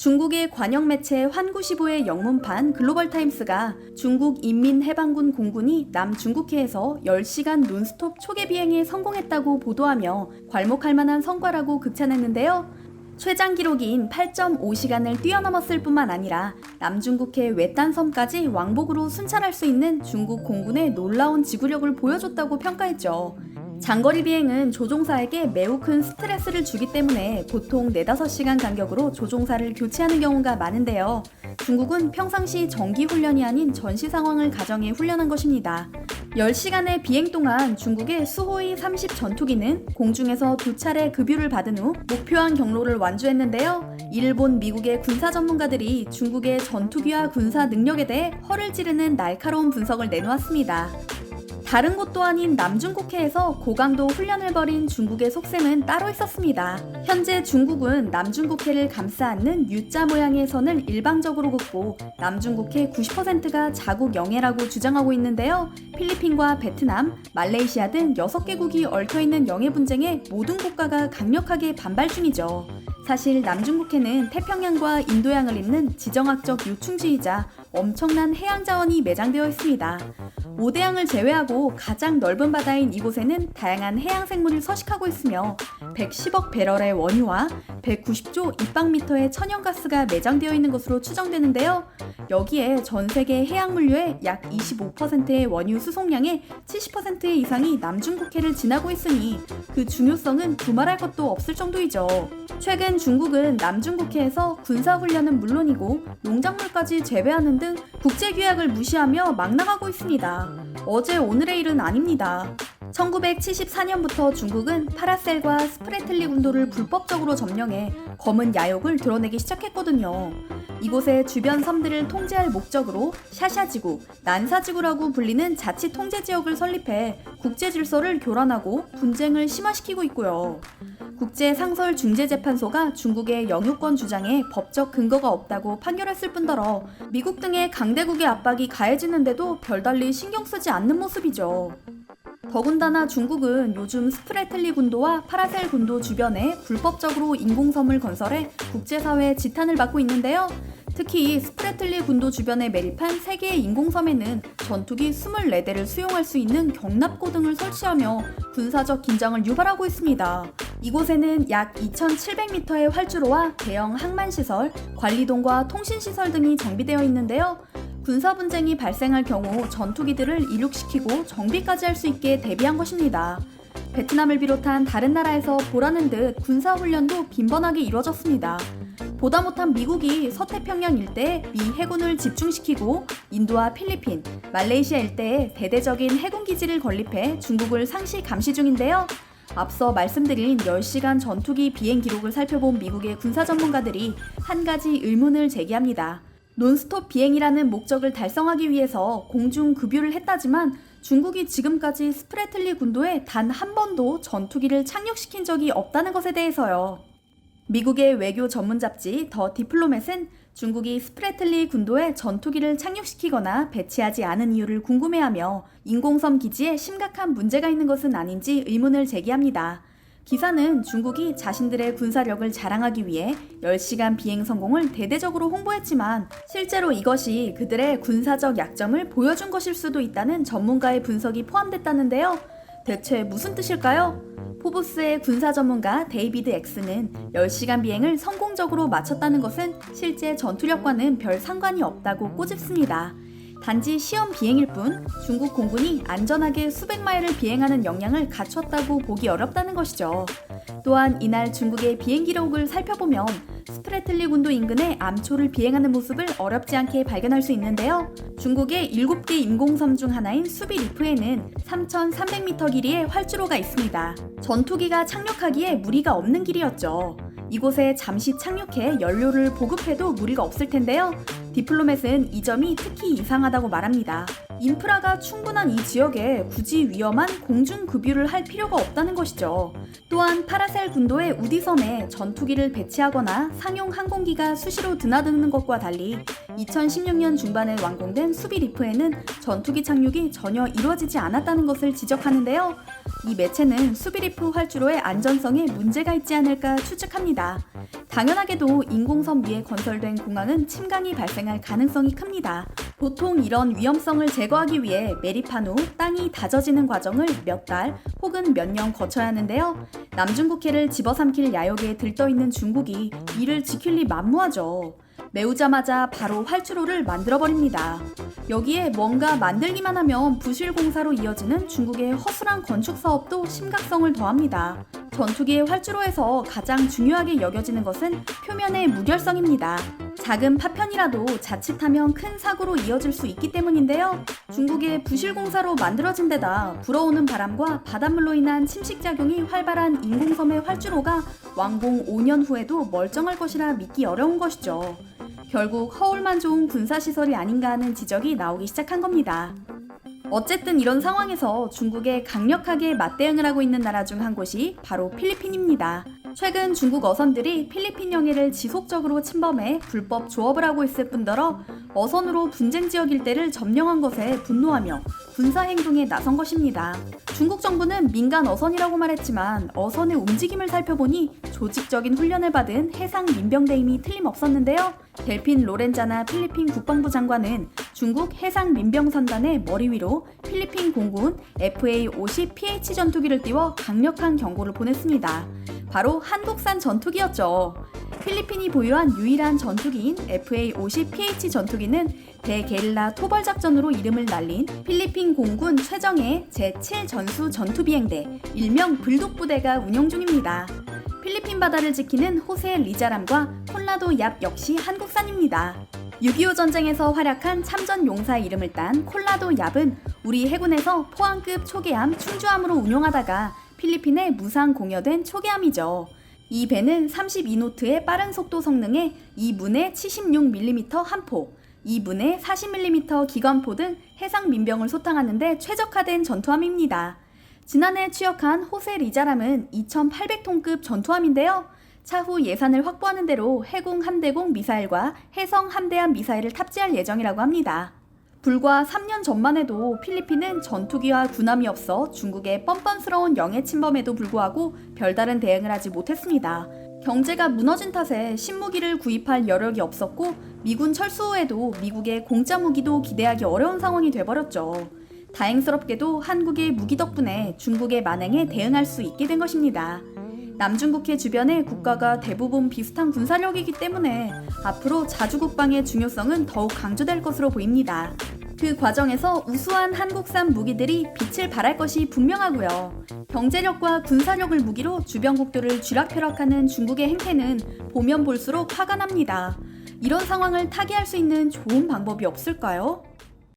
중국의 관영 매체 환구시보의 영문판 글로벌타임스가 중국 인민해방군 공군이 남중국해에서 10시간 논스톱 초계 비행에 성공했다고 보도하며 괄목할 만한 성과라고 극찬했는데요. 최장 기록인 8.5시간을 뛰어넘었을 뿐만 아니라 남중국해 외딴섬까지 왕복으로 순찰할 수 있는 중국 공군의 놀라운 지구력을 보여줬다고 평가했죠. 장거리 비행은 조종사에게 매우 큰 스트레스를 주기 때문에 보통 4, 5시간 간격으로 조종사를 교체하는 경우가 많은데요. 중국은 평상시 정기 훈련이 아닌 전시 상황을 가정해 훈련한 것입니다. 10시간의 비행 동안 중국의 수호이 30 전투기는 공중에서 두 차례 급유를 받은 후 목표한 경로를 완주했는데요. 이를 본 미국의 군사 전문가들이 중국의 전투기와 군사 능력에 대해 허를 찌르는 날카로운 분석을 내놓았습니다. 다른 곳도 아닌 남중국해에서 고강도 훈련을 벌인 중국의 속셈은 따로 있었습니다. 현재 중국은 남중국해를 감싸 안는 U자 모양의 선을 일방적으로 긋고 남중국해 90%가 자국 영해라고 주장하고 있는데요. 필리핀과 베트남, 말레이시아 등 6개국이 얽혀있는 영해 분쟁에 모든 국가가 강력하게 반발 중이죠. 사실 남중국해는 태평양과 인도양을 잇는 지정학적 요충지이자 엄청난 해양 자원이 매장되어 있습니다. 오대양을 제외하고 가장 넓은 바다인 이곳에는 다양한 해양 생물을 서식하고 있으며 110억 배럴의 원유와 190조 입방미터의 천연가스가 매장되어 있는 것으로 추정되는데요. 여기에 전 세계 해양 물류의 약 25%의 원유 수송량의 70% 이상이 남중국해를 지나고 있으니 그 중요성은 두말할 것도 없을 정도이죠. 최근 중국은 남중국해에서 군사훈련은 물론이고 농작물까지 재배하는 등 국제 규약을 무시하며 막 나가고 있습니다. 어제 오늘의 일은 아닙니다. 1974년부터 중국은 파라셀과 스프레틀리 군도를 불법적으로 점령해 검은 야욕을 드러내기 시작했거든요. 이곳의 주변 섬들을 통제할 목적으로 샤샤지구, 난사지구라고 불리는 자치 통제 지역을 설립해 국제 질서를 교란하고 분쟁을 심화시키고 있고요. 국제 상설 중재재판소가 중국의 영유권 주장에 법적 근거가 없다고 판결했을 뿐더러 미국 등의 강대국의 압박이 가해지는데도 별달리 신경 쓰지 않는 모습이죠. 더군다나 중국은 요즘 스프레틀리 군도와 파라셀 군도 주변에 불법적으로 인공섬을 건설해 국제사회의 지탄을 받고 있는데요. 특히 스프레틀리 군도 주변에 매립한 3개의 인공섬에는 전투기 24대를 수용할 수 있는 경납고 등을 설치하며 군사적 긴장을 유발하고 있습니다. 이곳에는 약 2,700m의 활주로와 대형 항만시설, 관리동과 통신시설 등이 정비되어 있는데요. 군사 분쟁이 발생할 경우 전투기들을 이륙시키고 정비까지 할 수 있게 대비한 것입니다. 베트남을 비롯한 다른 나라에서 보라는 듯 군사 훈련도 빈번하게 이루어졌습니다. 보다 못한 미국이 서태평양 일대에 미 해군을 집중시키고 인도와 필리핀, 말레이시아 일대에 대대적인 해군 기지를 건립해 중국을 상시 감시 중인데요. 앞서 말씀드린 10시간 전투기 비행 기록을 살펴본 미국의 군사 전문가들이 한 가지 의문을 제기합니다. 논스톱 비행이라는 목적을 달성하기 위해서 공중 급유를 했다지만 중국이 지금까지 스프레틀리 군도에 단 한 번도 전투기를 착륙시킨 적이 없다는 것에 대해서요. 미국의 외교 전문 잡지 더 디플로맷은 중국이 스프레틀리 군도에 전투기를 착륙시키거나 배치하지 않은 이유를 궁금해하며 인공섬 기지에 심각한 문제가 있는 것은 아닌지 의문을 제기합니다. 기사는 중국이 자신들의 군사력을 자랑하기 위해 10시간 비행 성공을 대대적으로 홍보했지만 실제로 이것이 그들의 군사적 약점을 보여준 것일 수도 있다는 전문가의 분석이 포함됐다는데요. 대체 무슨 뜻일까요? 포브스의 군사 전문가 데이비드 엑스는 10시간 비행을 성공적으로 마쳤다는 것은 실제 전투력과는 별 상관이 없다고 꼬집습니다. 단지 시험 비행일 뿐 중국 공군이 안전하게 수백 마일을 비행하는 역량을 갖췄다고 보기 어렵다는 것이죠. 또한 이날 중국의 비행 기록을 살펴보면 스프레틀리 군도 인근의 암초를 비행하는 모습을 어렵지 않게 발견할 수 있는데요. 중국의 7개 인공섬 중 하나인 수비 리프에는 3,300m 길이의 활주로가 있습니다. 전투기가 착륙하기에 무리가 없는 길이었죠. 이곳에 잠시 착륙해 연료를 보급해도 무리가 없을 텐데요. 디플로맷은 이 점이 특히 이상하다고 말합니다. 인프라가 충분한 이 지역에 굳이 위험한 공중 급유를 할 필요가 없다는 것이죠. 또한 파라셀 군도의 우디섬에 전투기를 배치하거나 상용 항공기가 수시로 드나드는 것과 달리 2016년 중반에 완공된 수비 리프에는 전투기 착륙이 전혀 이루어지지 않았다는 것을 지적하는데요. 이 매체는 수비리프 활주로의 안전성에 문제가 있지 않을까 추측합니다. 당연하게도 인공섬 위에 건설된 공항은 침강이 발생할 가능성이 큽니다. 보통 이런 위험성을 제거하기 위해 매립한 후 땅이 다져지는 과정을 몇 달 혹은 몇 년 거쳐야 하는데요. 남중국해를 집어삼킬 야욕에 들떠있는 중국이 이를 지킬 리 만무하죠. 메우자마자 바로 활주로를 만들어버립니다. 여기에 뭔가 만들기만 하면 부실 공사로 이어지는 중국의 허술한 건축 사업도 심각성을 더합니다. 전투기의 활주로에서 가장 중요하게 여겨지는 것은 표면의 무결성입니다. 작은 파편이라도 자칫하면 큰 사고로 이어질 수 있기 때문인데요. 중국의 부실 공사로 만들어진 데다 불어오는 바람과 바닷물로 인한 침식작용이 활발한 인공섬의 활주로가 완공 5년 후에도 멀쩡할 것이라 믿기 어려운 것이죠. 결국 허울만 좋은 군사시설이 아닌가 하는 지적이 나오기 시작한 겁니다. 어쨌든 이런 상황에서 중국에 강력하게 맞대응을 하고 있는 나라 중 한 곳이 바로 필리핀입니다. 최근 중국 어선들이 필리핀 영해를 지속적으로 침범해 불법 조업을 하고 있을 뿐더러 어선으로 분쟁 지역 일대를 점령한 것에 분노하며 군사 행동에 나선 것입니다. 중국 정부는 민간 어선이라고 말했지만 어선의 움직임을 살펴보니 조직적인 훈련을 받은 해상 민병대임이 틀림없었는데요. 델핀 로렌자나 필리핀 국방부 장관은 중국 해상 민병선단의 머리 위로 필리핀 공군 FA-50 PH 전투기를 띄워 강력한 경고를 보냈습니다. 바로 한국산 전투기였죠. 필리핀이 보유한 유일한 전투기인 FA-50 PH 전투기는 대게릴라 토벌 작전으로 이름을 날린 필리핀 공군 최정예 제7전수 전투비행대 일명 불독부대가 운영 중입니다. 필리핀 바다를 지키는 호세 리자람과 콜라도 얍 역시 한국산입니다. 6.25 전쟁에서 활약한 참전 용사 이름을 딴 콜라도 얍은 우리 해군에서 포항급 초계함 충주함으로 운용하다가 필리핀에 무상 공여된 초계함이죠. 이 배는 32노트의 빠른 속도 성능에 2분에 76mm 한 포, 2분에 40mm 기관포 등 해상 민병을 소탕하는데 최적화된 전투함입니다. 지난해 취역한 호세 리자람은 2,800톤급 전투함인데요. 차후 예산을 확보하는 대로 해공 함대공 미사일과 해성 함대함 미사일을 탑재할 예정이라고 합니다. 불과 3년 전만 해도 필리핀은 전투기와 군함이 없어 중국의 뻔뻔스러운 영해 침범에도 불구하고 별다른 대응을 하지 못했습니다. 경제가 무너진 탓에 신무기를 구입할 여력이 없었고 미군 철수 후에도 미국의 공짜 무기도 기대하기 어려운 상황이 돼버렸죠. 다행스럽게도 한국의 무기 덕분에 중국의 만행에 대응할 수 있게 된 것입니다. 남중국해 주변의 국가가 대부분 비슷한 군사력이기 때문에 앞으로 자주국방의 중요성은 더욱 강조될 것으로 보입니다. 그 과정에서 우수한 한국산 무기들이 빛을 발할 것이 분명하고요. 경제력과 군사력을 무기로 주변국들을 쥐락펴락하는 중국의 행태는 보면 볼수록 화가 납니다. 이런 상황을 타개할 수 있는 좋은 방법이 없을까요?